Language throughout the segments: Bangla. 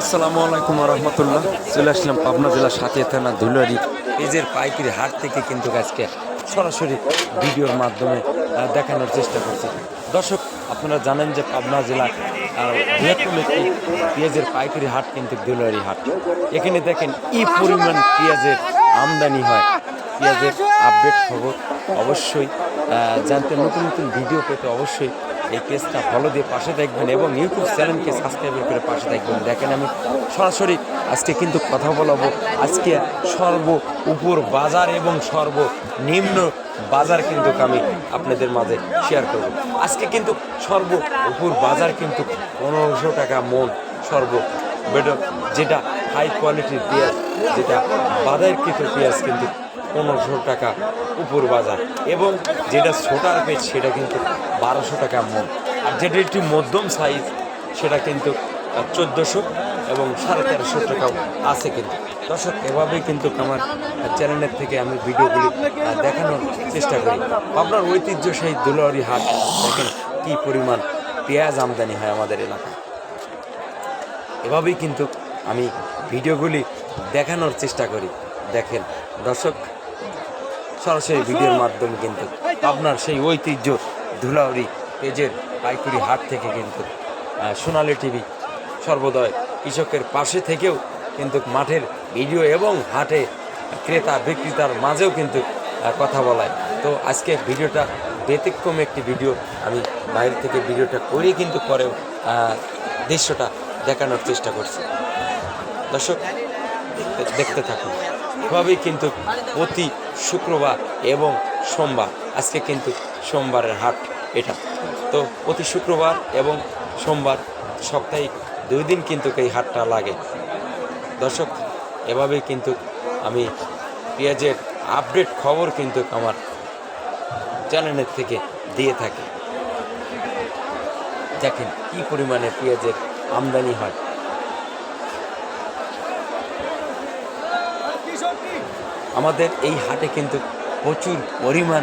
আসসালামু আলাইকুম রহমতুল্লাহ। চলে আসলাম পাবনা জেলা সাথিয়া থানা ধুলারি পেজের পাইকারি হাট থেকে কিন্তু আজকে সরাসরি ভিডিওর মাধ্যমে দেখানোর চেষ্টা করছি। দর্শক আপনারা জানেন যে পাবনা আহ, বৃহত্তম একটি পেঁয়াজের পাইকারি হাট কিন্তু ধুলারি হাট। এখানে দেখেন এই পরিমাণ পেঁয়াজের আমদানি হয় পেঁয়াজের আপডেট খবর। অবশ্যই জানতে নতুন নতুন ভিডিও পেতে অবশ্যই এই পেজটা ফলো দিয়ে পাশে দেখবেন এবং ইউটিউব চ্যানেলকে সাবস্ক্রাইব করে পাশে দেখবেন। দেখেন আমি সরাসরি আজকে কিন্তু কথা বলাবো। আজকে সর্ব উপর বাজার এবং সর্বনিম্ন বাজার কিন্তু আমি আপনাদের মাঝে শেয়ার করব। আজকে কিন্তু সর্ব উপর বাজার কিন্তু পনেরোশো টাকা মন সর্ব বেটার যেটা হাই কোয়ালিটির পেঁয়াজ, যেটা বাজারকৃত পেঁয়াজ কিন্তু পনেরোশো টাকা উপর বাজার। এবং যেটা ছোটার পেজ, সেটা কিন্তু বারোশো টাকা মন আর যেটা একটু মধ্যম সাইজ সেটা কিন্তু চোদ্দোশো এবং সাড়ে তেরোশো টাকাও আছে কিন্তু। দর্শক, এভাবেই কিন্তু আমার চ্যানেলের থেকে আমি ভিডিওগুলি দেখানোর চেষ্টা করি। আপনার ঐতিহ্যশাহী দুলারি হাট, দেখেন কী পরিমাণ পেঁয়াজ আমদানি হয় আমাদের এলাকায়। এভাবেই কিন্তু আমি ভিডিওগুলি দেখানোর চেষ্টা করি। দেখেন, দর্শক সরাসরি ভিডিওর মাধ্যমে কিন্তু আপনার সেই ঐতিহ্য ধুলাউরি পেজের পাইকুরি হাট থেকে কিন্তু সোনালী টিভি সর্বদয় কৃষকের পাশে থেকেও কিন্তু মাঠের ভিডিও এবং হাটে ক্রেতা বিক্রেতার মাঝেও কিন্তু কথা বলায়। তো আজকে ভিডিওটা ব্যতিক্রম একটি ভিডিও। আমি বাইরে থেকে ভিডিওটা করে কিন্তু পরেও দৃশ্যটা দেখানোর চেষ্টা করছি। দর্শক, দেখতে থাকুন। এভাবেই কিন্তু প্রতি শুক্রবার এবং সোমবার। আজকে কিন্তু সোমবারের হাট এটা। তো প্রতি শুক্রবার এবং সোমবার সাপ্তাহিক দুই দিন কিন্তু এই হাটটা লাগে। দর্শক, এভাবেই কিন্তু আমি পেঁয়াজের আপডেট খবর কিন্তু আমার চ্যানেলের থেকে দিয়ে থাকি। দেখেন কি পরিমাণে পেঁয়াজের আমদানি হয়। আমাদের এই হাটে কিন্তু প্রচুর পরিমাণ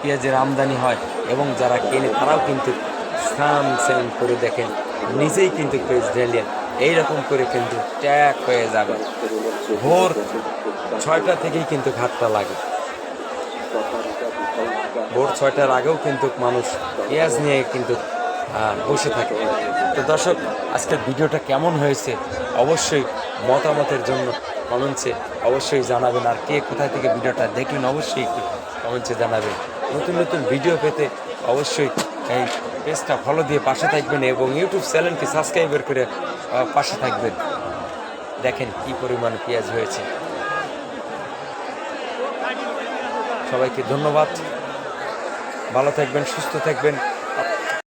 পেঁয়াজের আমদানি হয় এবং যারা কেনে তারাও কিন্তু স্নান স্নান করে দেখেন, নিজেই কিন্তু পেঁয়াজ ঢেলেন এইরকম করে কিন্তু ট্যাগ হয়ে যাবে। ভোর ছয়টা থেকেই কিন্তু ঘাটটা লাগে। ভোর ছয়টার আগেও কিন্তু মানুষ পেঁয়াজ নিয়ে কিন্তু বসে থাকে। তো দর্শক, আজকের ভিডিওটা কেমন হয়েছে অবশ্যই মতামতের জন্য কমেন্টসে অবশ্যই জানাবেন। আর কে কোথা থেকে ভিডিওটা দেখলেন অবশ্যই কমেন্টসে জানাবেন। নতুন নতুন ভিডিও পেতে অবশ্যই এই পেজটা ফলো দিয়ে পাশে থাকবেন এবং ইউটিউব চ্যানেলকে সাবস্ক্রাইবার করে পাশে থাকবেন। দেখেন কি পরিমাণ পেঁয়াজ হয়েছে। সবাইকে ধন্যবাদ। ভালো থাকবেন, সুস্থ থাকবেন।